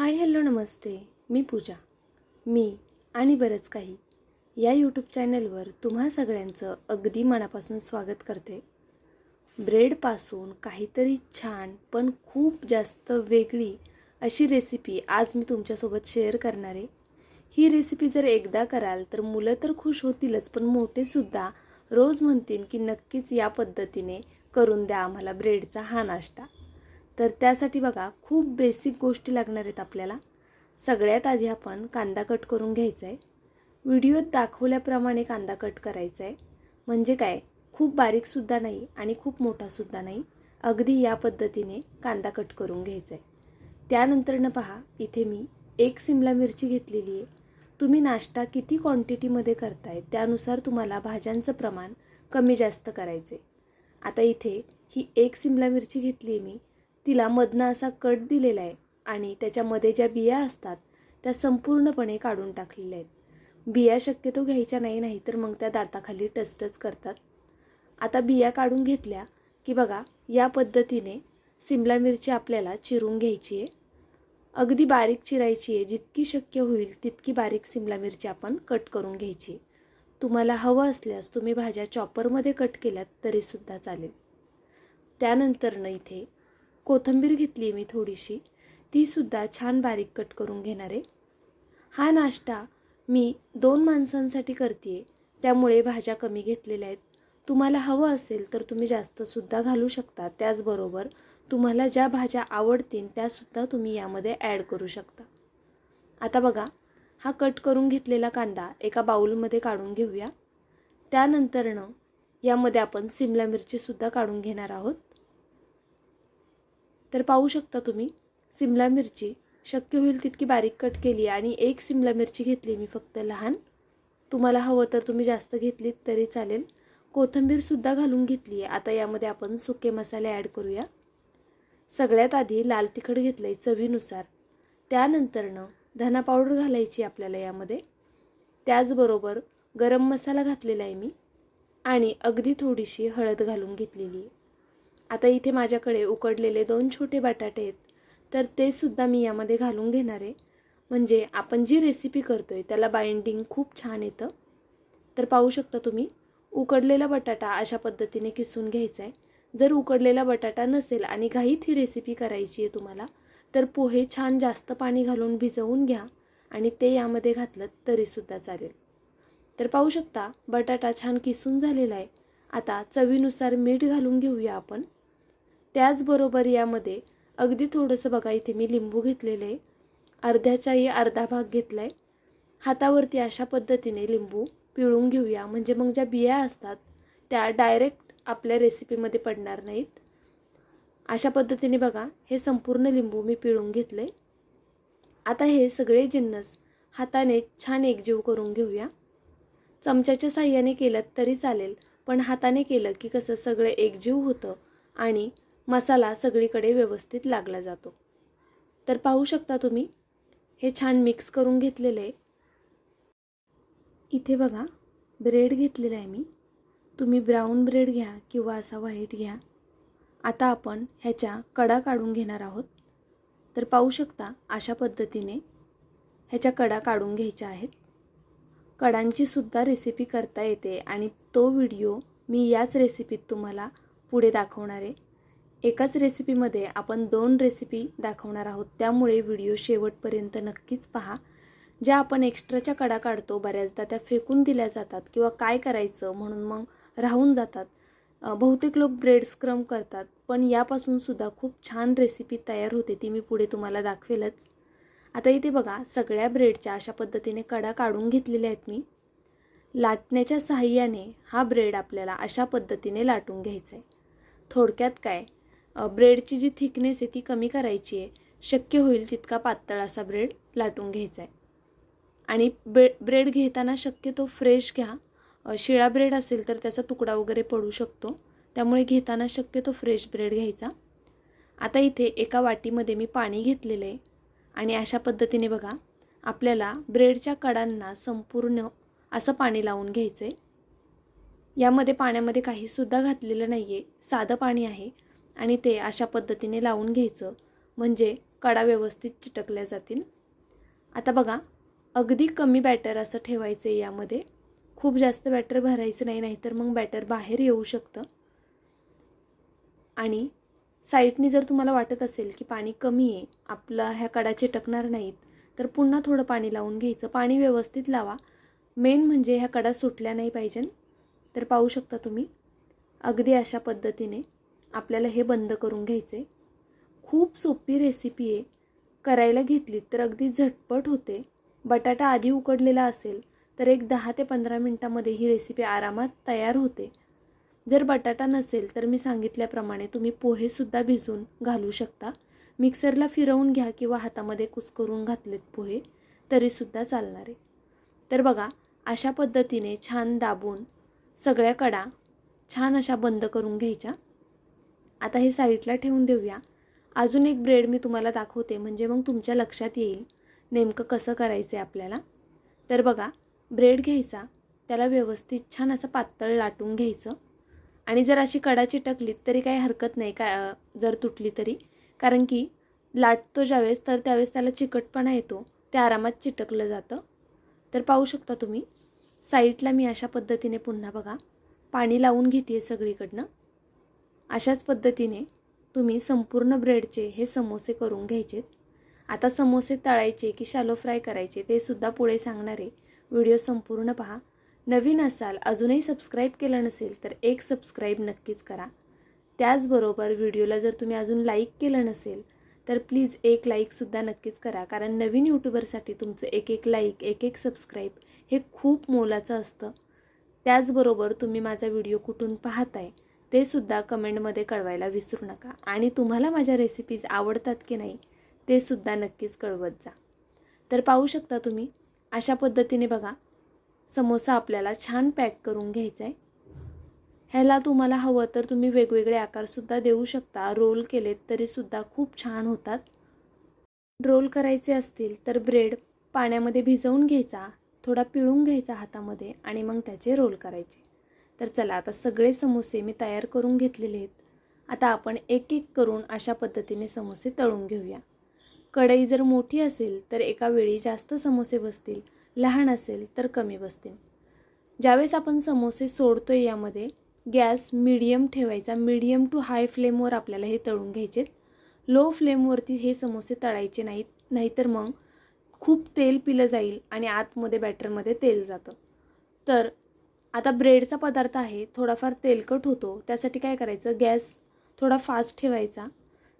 Hi hello नमस्ते. मी पूजा. मी आणि बरंच काही या यूट्यूब चॅनलवर तुम्हा सगळ्यांचं अगदी मनापासून स्वागत करते. ब्रेडपासून काहीतरी छान पण खूप जास्त वेगळी अशी रेसिपी आज मी तुमच्यासोबत शेअर करणार आहे. ही रेसिपी जर एकदा कराल तर मुलं तर खुश होतीलच पण मोठेसुद्धा रोज म्हणतील की नक्कीच या पद्धतीने करून द्या आम्हाला ब्रेडचा हा नाश्ता. तर त्यासाठी बघा खूप बेसिक गोष्टी लागणार आहेत आपल्याला. सगळ्यात आधी आपण कांदा कट करून घ्यायचा आहे व्हिडिओत दाखवल्याप्रमाणे कांदा कट करायचा आहे म्हणजे काय? खूप बारीकसुद्धा नाही आणि खूप मोठासुद्धा नाही. अगदी या पद्धतीने कांदा कट करून घ्यायचा आहे त्यानंतरनं पहा इथे मी एक सिमला मिरची घेतलेली आहे. तुम्ही नाश्ता किती क्वांटिटीमध्ये करताय त्यानुसार तुम्हाला भाज्यांचं प्रमाण कमी जास्त करायचे आता इथे ही एक सिमला मिरची घेतली आहे मी. तिला मधनं असा कट दिलेला आहे आणि त्याच्यामध्ये ज्या बिया असतात त्या संपूर्णपणे काढून टाकलेल्या आहेत. बिया शक्यतो घ्यायच्या नाही नाही तर मग त्या दाताखाली टचटच करतात. आता बिया काढून घेतल्या की बघा या पद्धतीने सिमला मिरची आपल्याला चिरून घ्यायची आहे. अगदी बारीक चिरायची आहे. जितकी शक्य होईल तितकी बारीक सिमला मिरची आपण कट करून घ्यायची. तुम्हाला हवं असल्यास तुम्ही भाज्या चॉपरमध्ये कट केल्यात तरीसुद्धा चालेल. त्यानंतरनं इथे कोथिंबीर घेतली आहे मी थोडीशी. तीसुद्धा छान बारीक कट करून घेणार. आहे हा नाश्ता मी दोन माणसांसाठी करते त्यामुळे भाज्या कमी घेतलेल्या आहेत. तुम्हाला हवं असेल तर तुम्ही जास्तसुद्धा घालू शकता. त्याचबरोबर तुम्हाला ज्या भाज्या आवडतील त्यासुद्धा तुम्ही यामध्ये ॲड करू शकता. आता बघा हा कट करून घेतलेला कांदा एका बाऊलमध्ये काढून घेऊया. त्यानंतरनं यामध्ये आपण सिमला मिरचीसुद्धा काढून घेणार आहोत. तर पाहू शकता तुम्ही सिमला मिरची शक्य होईल तितकी बारीक कट केली आणि एक सिमला मिरची घेतली मी फक्त लहान. तुम्हाला हवं तर तुम्ही जास्त घेतलीत तरी चालेल. कोथिंबीरसुद्धा घालून घेतली आहे. आता यामध्ये आपण सुके मसाले ॲड करूया. सगळ्यात आधी लाल तिखट घेतलं आहे चवीनुसार त्यानंतरनं धना पावडर घालायची आपल्याला यामध्ये. त्याचबरोबर गरम मसाला घातलेला आहे मी. आणि अगदी थोडीशी हळद घालून घेतलेली आहे. आता इथे माझ्याकडे उकडलेले दोन छोटे बटाटे आहेत. तर ते सुद्धा मी यामध्ये घालून घेणार आहे. म्हणजे आपण जी रेसिपी करतो आहे त्याला बाइंडिंग खूप छान येतं. तर पाहू शकता तुम्ही उकडलेला बटाटा अशा पद्धतीने किसून घ्यायचा आहे. जर उकडलेला बटाटा नसेल आणि घाईत ही रेसिपी करायची आहे तुम्हाला तर पोहे छान जास्त पाणी घालून भिजवून घ्या आणि ते यामध्ये घातलं तरीसुद्धा चालेल. तर पाहू शकता बटाटा छान किसून झालेला आहे. आता चवीनुसार मीठ घालून घेऊया आपण. त्याचबरोबर यामध्ये अगदी थोडंसं बघा इथे मी लिंबू घेतलेलं आहे. अर्ध्याचाही अर्धा भाग घेतला आहे हातावरती अशा पद्धतीने लिंबू पिळून घेऊया. म्हणजे मग ज्या बिया असतात त्या डायरेक्ट आपल्या रेसिपीमध्ये पडणार नाहीत. अशा पद्धतीने बघा हे संपूर्ण लिंबू मी पिळून घेतले आता हे सगळे जिन्नस हाताने छान एकजीव करून घेऊया. चमच्याच्या साह्याने केलं तरी चालेल पण हाताने केलं की कसं सगळं एकजीव होतं आणि मसाला सगळीकडे व्यवस्थित लागला जातो. तर पाहू शकता तुम्ही हे छान मिक्स करून घेतलेलं आहे. इथे बघा ब्रेड घेतलेला आहे मी. तुम्ही ब्राऊन ब्रेड घ्या किंवा असा व्हाईट घ्या. आता आपण ह्याच्या कडा काढून घेणार आहोत. तर पाहू शकता अशा पद्धतीने ह्याच्या कडा काढून घ्यायच्या आहेत. कडांची सुद्धा रेसिपी करता येते आणि तो व्हिडिओ मी याच रेसिपीत तुम्हाला पुढे दाखवणार आहे. एकाच रेसिपीमध्ये आपण दोन रेसिपी दाखवणार आहोत. त्यामुळे व्हिडिओ शेवटपर्यंत नक्कीच पहा. ज्या आपण एक्स्ट्राच्या कडा काढतो बऱ्याचदा त्या फेकून दिल्या जातात किंवा काय करायचं म्हणून मग राहून जातात. बहुतेक लोक ब्रेड स्क्रम करतात पण यापासून सुद्धा खूप छान रेसिपी तयार होते ती मी पुढे तुम्हाला दाखवेलच. आता इथे बघा सगळ्या ब्रेडच्या अशा पद्धतीने कडा काढून घेतलेल्या आहेत मी. लाटण्याच्या साहाय्याने हा ब्रेड आपल्याला अशा पद्धतीने लाटून घ्यायचा आहे थोडक्यात काय? ब्रेडची जी थिकनेस आहे ती कमी करायची आहे. शक्य होईल तितका पातळ असा ब्रेड लाटून घ्यायचा आहे. आणि ब्रे ब्रेड घेताना शक्यतो फ्रेश घ्या. शिळा ब्रेड असेल तर त्याचा तुकडा वगैरे पडू शकतो. त्यामुळे घेताना शक्यतो फ्रेश ब्रेड घ्यायचा. आता इथे एका वाटीमध्ये मी पाणी घेतलेलं आहे. आणि अशा पद्धतीने बघा आपल्याला ब्रेडच्या कडांना संपूर्ण असं पाणी लावून घ्यायचं आहे यामध्ये पाण्यामध्ये काहीसुद्धा घातलेलं नाही आहे साधं पाणी आहे. आणि ते अशा पद्धतीने लावून घ्यायचं. म्हणजे कडा व्यवस्थित चिटकल्या जातील. आता बघा अगदी कमी बॅटर असं ठेवायचं आहे यामध्ये. खूप जास्त बॅटर भरायचं नाही नाहीतर मग बॅटर बाहेर येऊ शकतं. आणि साईडनी जर तुम्हाला वाटत असेल की पाणी कमी आहे आपला ह्या कडा चिटकणार नाहीत तर पुन्हा थोडं पाणी लावून घ्यायचं. पाणी व्यवस्थित लावा. मेन म्हणजे ह्या कडा सुटल्या नाही पाहिजे तर पाहू शकता तुम्ही अगदी अशा पद्धतीने आपल्याला हे बंद करून घ्यायचं. आहे खूप सोपी रेसिपी आहे. करायला घेतलीत तर अगदी झटपट होते. बटाटा आधी उकडलेला असेल तर एक दहा ते पंधरा मिनटामध्ये ही रेसिपी आरामात तयार होते. जर बटाटा नसेल तर मी सांगितल्याप्रमाणे तुम्ही पोहेसुद्धा भिजवून घालू शकता. मिक्सरला फिरवून घ्या किंवा हातामध्ये कुस्करून घातलेत पोहे तरीसुद्धा चालणार आहे. तर बघा अशा पद्धतीने छान दाबून सगळ्या कडा छान अशा बंद करून घ्यायच्या. आता हे साईडला ठेवून देऊया. अजून एक ब्रेड मी तुम्हाला दाखवते म्हणजे मग तुमच्या लक्षात येईल नेमकं कसं करायचं आहे आपल्याला. तर बघा ब्रेड घ्यायचा त्याला व्यवस्थित छान असं पातळ लाटून घ्यायचं. आणि जर अशी कडा चिटकलीत तरी काही हरकत नाही का जर तुटली तरी. कारण की लाटतो ज्यावेळेस तर त्यावेळेस त्याला चिकटपणा येतो ते आरामात चिटकलं जातं. तर पाहू शकता तुम्ही साईडला मी अशा पद्धतीने पुन्हा बघा पाणी लावून घेते आहे सगळीकडनं. अशाच पद्धतीने तुम्ही संपूर्ण ब्रेडचे हे समोसे करून घ्यायचेत. आता समोसे तळायचे की शॅलो फ्राय करायचे ते सुद्धा पुढे सांगणारे व्हिडिओ संपूर्ण पहा. नवीन असाल अजूनही सबस्क्राईब केलं नसेल तर एक सबस्क्राईब नक्कीच करा. त्याचबरोबर व्हिडिओला जर तुम्ही अजून लाईक केलं नसेल तर प्लीज एक लाईकसुद्धा नक्कीच करा. कारण नवीन यूट्यूबरसाठी तुमचं एक एक लाईक एक एक सबस्क्राईब हे खूप मोलाचं असतं. त्याचबरोबर तुम्ही माझा व्हिडिओ कुठून पाहताय ते सुद्धा कमेंटमध्ये कळवायला विसरू नका. आणि तुम्हाला माझ्या रेसिपीज आवडतात की नाही ते सुद्धा नक्कीच कळवत जा. तर पाहू शकता तुम्ही अशा पद्धतीने बघा समोसा आपल्याला छान पॅक करून घ्यायचा आहे ह्याला तुम्हाला हवं तर तुम्ही वेगवेगळे आकारसुद्धा देऊ शकता. रोल केलेत तरीसुद्धा खूप छान होतात. रोल करायचे असतील तर ब्रेड पाण्यामध्ये भिजवून घ्यायचा थोडा पिळून घ्यायचा हातामध्ये आणि मग त्याचे रोल करायचे. तर चला आता सगळे समोसे मी तयार करून घेतलेले आहेत. आता आपण एक एक करून अशा पद्धतीने समोसे तळून घेऊया. कढई जर मोठी असेल तर एका वेळी जास्त समोसे बसतील. लहान असेल तर कमी बसतील. ज्यावेळेस आपण समोसे सोडतो आहे यामध्ये गॅस मिडियम ठेवायचा. मिडियम टू हाय फ्लेमवर आपल्याला हे तळून घ्यायचे लो फ्लेमवरती हे समोसे तळायचे नाहीत नाहीतर मग खूप तेल पिलं जाईल आणि आतमध्ये बॅटरमध्ये तेल जातं. तर आता ब्रेडचा पदार्थ आहे थोडाफार तेलकट होतो त्यासाठी काय करायचं? गॅस थोडा फास्ट ठेवायचा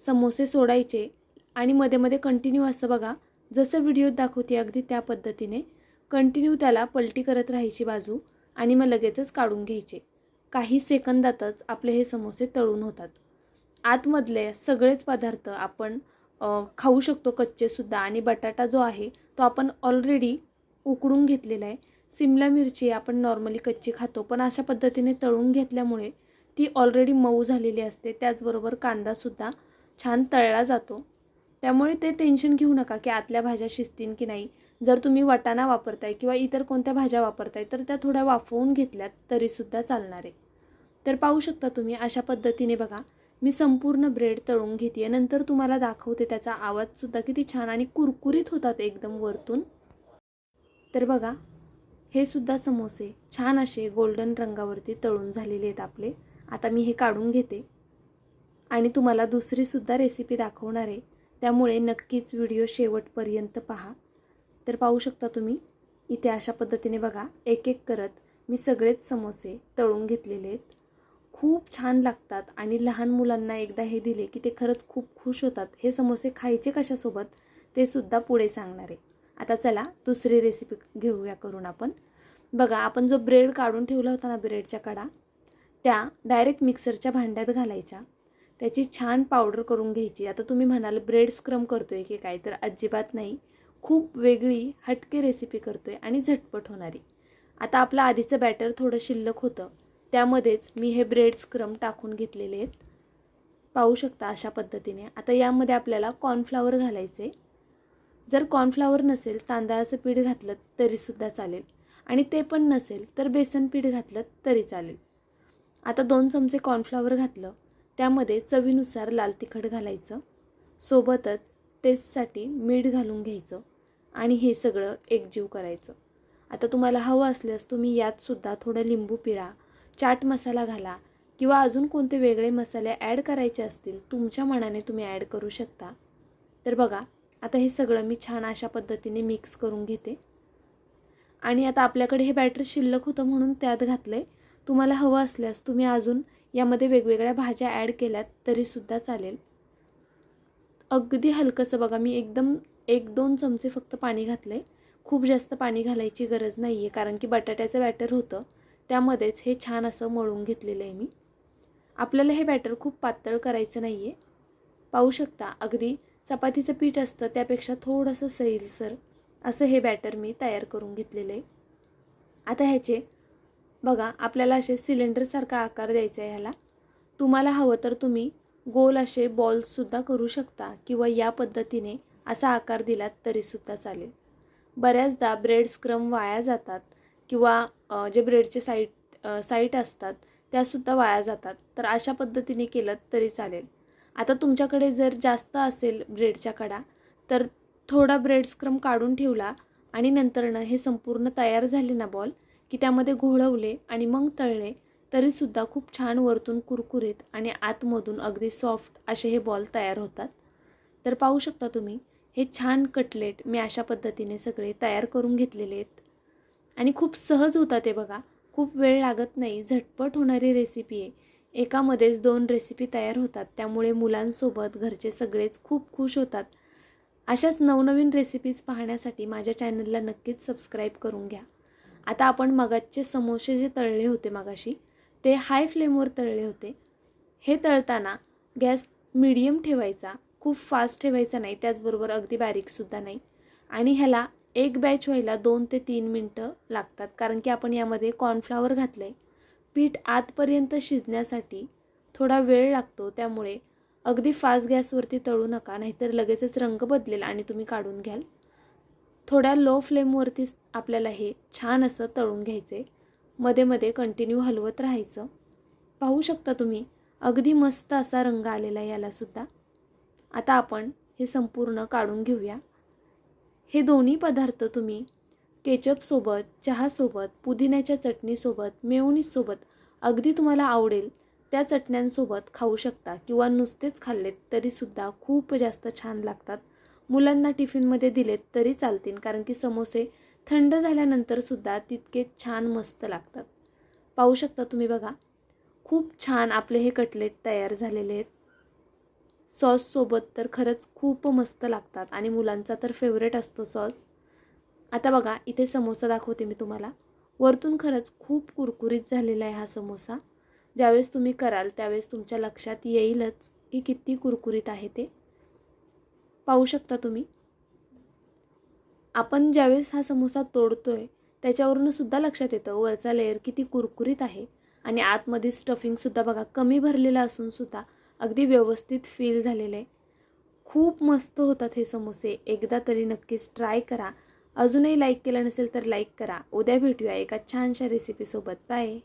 समोसे सोडायचे आणि मध्ये मध्ये कंटिन्यू असं बघा जसं व्हिडिओत दाखवते अगदी त्या पद्धतीने कंटिन्यू त्याला पलटी करत राहायची बाजू आणि मग लगेचच काढून घ्यायचे. काही सेकंदातच आपले हे समोसे तळून होतात. आतमधले सगळेच पदार्थ आपण खाऊ शकतो कच्चेसुद्धा आणि बटाटा जो आहे तो आपण ऑलरेडी उकडून घेतलेला आहे. सिमला मिरची आपण नॉर्मली कच्ची खातो पण अशा पद्धतीने तळून घेतल्यामुळे ती ऑलरेडी मऊ झालेली असते. त्याचबरोबर कांदासुद्धा छान तळला जातो. त्यामुळे ते टेन्शन घेऊ नका की आतल्या भाज्या शिजतील की नाही. जर तुम्ही वाटाणा वापरताय किंवा इतर कोणत्या भाज्या वापरताय तर त्या थोड्या वाफवून घेतल्यात तरीसुद्धा चालणार. आहे तर पाहू शकता तुम्ही अशा पद्धतीने बघा मी संपूर्ण ब्रेड तळून घेते नंतर तुम्हाला दाखवते त्याचा आवाजसुद्धा किती छान आणि कुरकुरीत होतात एकदम वरतून. तर बघा हे सुद्धा समोसे छान असे गोल्डन रंगावरती तळून झालेले आहेत आपले. आता मी हे काढून घेते. आणि तुम्हाला दुसरीसुद्धा रेसिपी दाखवणार आहे. त्यामुळे नक्कीच व्हिडिओ शेवटपर्यंत पहा. तर पाहू शकता तुम्ही इथे अशा पद्धतीने बघा एक एक करत मी सगळेच समोसे तळून घेतलेले आहेत. खूप छान लागतात आणि लहान मुलांना एकदा हे दिले की ते खरंच खूप खुश होतात. हे समोसे खायचे कशासोबत? ते सुद्धा पुढे सांगणार आहे. आता चला दुसरी रेसिपी घेऊया करून आपण. बघा आपण जो ब्रेड काढून ठेवला होता ना ब्रेडच्या कडा त्या डायरेक्ट मिक्सरच्या भांड्यात घालायच्या. त्याची छान पावडर करून घ्यायची. आता तुम्ही म्हणाल ब्रेड स्क्रम करतोय की काय तर अजिबात नाही. खूप वेगळी हटके रेसिपी करतोय आणि झटपट होणारी. आता आपलं आधीचं बॅटर थोडं शिल्लक होतं. त्यामध्येच मी हे ब्रेड स्क्रम टाकून घेतलेले आहेत. पाहू शकता अशा पद्धतीने. आता यामध्ये आपल्याला कॉर्नफ्लावर घालायचे. जर कॉर्नफ्लावर नसेल तांदळाचं पीठ घातलं तरीसुद्धा चालेल. आणि ते पण नसेल तर बेसन पीठ घातलं तरी चालेल. आता दोन चमचे कॉर्नफ्लावर घातलं त्यामध्ये चवीनुसार लाल तिखट घालायचं. सोबतच टेस्टसाठी मीठ घालून घ्यायचं आणि हे सगळं एकजीव करायचं. आता तुम्हाला हवं असल्यास तुम्ही यातसुद्धा थोडं लिंबू पिळा चाट मसाला घाला किंवा अजून कोणते वेगळे मसाले ॲड करायचे असतील तुमच्या मनाने तुम्ही ॲड करू शकता. तर बघा आता हे सगळं मी छान अशा पद्धतीने मिक्स करून घेते. आणि आता आपल्याकडे हे बॅटर शिल्लक होतं म्हणून त्यात घातलं आहे तुम्हाला हवं असल्यास तुम्ही अजून यामध्ये वेगवेगळ्या भाज्या ॲड केल्यात तरीसुद्धा चालेल. अगदी हलकंसं बघा मी एकदम एक दोन चमचे फक्त पाणी घातलं आहे खूप जास्त पाणी घालायची गरज नाही आहे कारण की बटाट्याचं बॅटर होतं. त्यामध्येच हे छान असं मळून घेतलेलं आहे मी. आपल्याला हे बॅटर खूप पातळ करायचं नाही आहे पाहू शकता अगदी चपातीचं पीठ असतं त्यापेक्षा थोडंसं सैलसर असं हे बॅटर मी तयार करून घेतलेलं. आहे आता ह्याचे बघा आपल्याला असे सिलेंडरसारखा आकार द्यायचा आहे ह्याला. तुम्हाला हवं तर तुम्ही गोल असे बॉल्ससुद्धा करू शकता किंवा या पद्धतीने असा आकार दिलात तरीसुद्धा चालेल. बऱ्याचदा ब्रेड स्क्रम वाया जातात किंवा जे ब्रेडचे साईट साईट असतात त्यासुद्धा वाया जातात. तर अशा पद्धतीने केलं तरी चालेल. आता तुमच्याकडे जर जास्त असेल ब्रेडच्या कडा तर थोडा ब्रेड स्क्रम काढून ठेवला आणि नंतरनं हे संपूर्ण तयार झाले ना बॉल की त्यामध्ये घोळवले आणि मग तळले तरीसुद्धा खूप छान वरतून कुरकुरीत आणि आतमधून अगदी सॉफ्ट असे हे बॉल तयार होतात. तर पाहू शकता तुम्ही हे छान कटलेट मी अशा पद्धतीने सगळे तयार करून घेतलेले आहेत. आणि खूप सहज होतात ते बघा खूप वेळ लागत नाही झटपट होणारी रेसिपी आहे. एकामध्येच दोन रेसिपी तयार होतात. त्यामुळे मुलांसोबत घरचे सगळेच खूप खुश होतात. अशाच नवनवीन रेसिपीज पाहण्यासाठी माझ्या चॅनलला नक्कीच सबस्क्राईब करून घ्या. आता आपण मगाचे समोसे जे तळले होते मगाशी ते हाय फ्लेमवर तळले होते. हे तळताना गॅस मिडियम ठेवायचा खूप फास्ट ठेवायचा नाही त्याचबरोबर अगदी बारीकसुद्धा नाही. आणि ह्याला एक बॅच व्हायला दोन ते तीन मिनटं लागतात. कारण की आपण यामध्ये कॉर्नफ्लावर घातलं आहे पीठ आतपर्यंत शिजण्यासाठी थोडा वेळ लागतो त्यामुळे अगदी फास्ट गॅसवरती तळू नका नाहीतर लगेचच रंग बदलेल आणि तुम्ही काढून घ्याल. थोड्या लो फ्लेमवरती आपल्याला हे छान असं तळून घ्यायचे. मध्ये मध्ये कंटिन्यू हलवत राहायचं. पाहू शकता तुम्ही अगदी मस्त असा रंग आलेला आहे यालासुद्धा आता आपण हे संपूर्ण काढून घेऊया. हे दोन्ही पदार्थ तुम्ही केचपसोबत चहासोबत पुदिन्याच्या चटणीसोबत मेवणीसोबत अगदी तुम्हाला आवडेल त्या चटण्यांसोबत खाऊ शकता किंवा नुसतेच खाल्लेत तरीसुद्धा खूप जास्त छान लागतात. मुलांना टिफिनमध्ये दिलेत तरी चालतील कारण की समोसे थंड झाल्यानंतरसुद्धा तितके छान मस्त लागतात. पाहू शकता तुम्ही बघा खूप छान आपले हे कटलेट तयार झालेले आहेत. सॉससोबत तर खरंच खूप मस्त लागतात आणि मुलांचा तर फेवरेट असतो सॉस. आता बघा इथे समोसा दाखवते मी तुम्हाला. वरतून खरंच खूप कुरकुरीत झालेला आहे हा समोसा. ज्यावेळेस तुम्ही कराल त्यावेळेस तुमच्या लक्षात येईलच की किती कुरकुरीत आहे ते. पाहू शकता तुम्ही? आपण ज्यावेळेस हा समोसा तोडतोय त्याच्यावरून सुद्धा लक्षात येतं वरचा लेअर किती कुरकुरीत आहे. आणि आतमध्ये स्टफिंगसुद्धा बघा कमी भरलेलं असूनसुद्धा अगदी व्यवस्थित फील झालेलं आहे. खूप मस्त होतात हे समोसे. एकदा तरी नक्कीच ट्राय करा. अजूनही लाईक केलं नसेल तर लाईक करा. उद्या भेटूया एका छानशा रेसिपीसोबत बाय